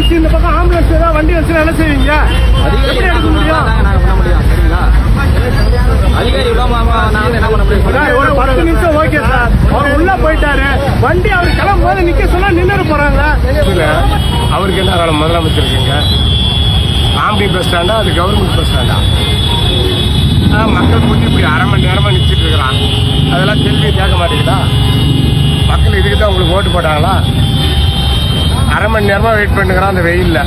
Emergency இந்த பக்கம் ambulance ஏதாவது வண்டி வச்சு என்ன செய்வீங்க எப்படி எடுக்க முடியும்? ஒரு பத்து நிமிஷம் ஓகே சார். அவர் உள்ள போயிட்டாரு. வண்டி அவர் கிளம்பும் போது நிக்க சொன்னா நின்று போறாங்க அவருக்கு என்ன முதலமைச்சர் இருக்குங்க ஆம்பி பஸ் ஸ்டாண்டா அது கவர்மெண்ட் பஸ் ஸ்டாண்டா ஆ, மக்கள் கூட்டி இப்படி அரை மணி நேரமாக நிற்கிட்டு இருக்கிறான் அதெல்லாம் கேள்வி கேட்க மாட்டேங்குதா? மக்கள் இதுக்கு தான் உங்களுக்கு ஓட்டு போட்டாங்களா? அரை மணி நேரமாக வெயிட் பண்ணுகிறான் அந்த வெயிலில்.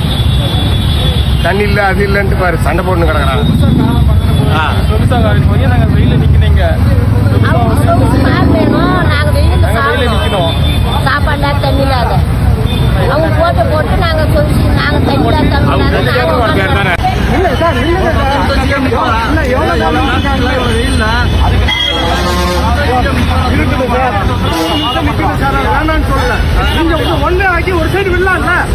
தண்ணி இல்லை அது இல்லைன்ட்டு பாரு சண்டை போட்டு கிடக்குறான். ஆ. நாங்க வெயில நிக்கிறீங்க அவங்க சார் வேணும் நாங்க வெயிலுக்கு வெயில நிக்கணும். சாப்பாடுல தண்ணி இல்லாத. அவங்க போட்டு போட்டு நாங்க சொல்லி நாங்க தண்ணி இல்லாத இல்ல சார் இல்ல எவ்வளவு ஒரு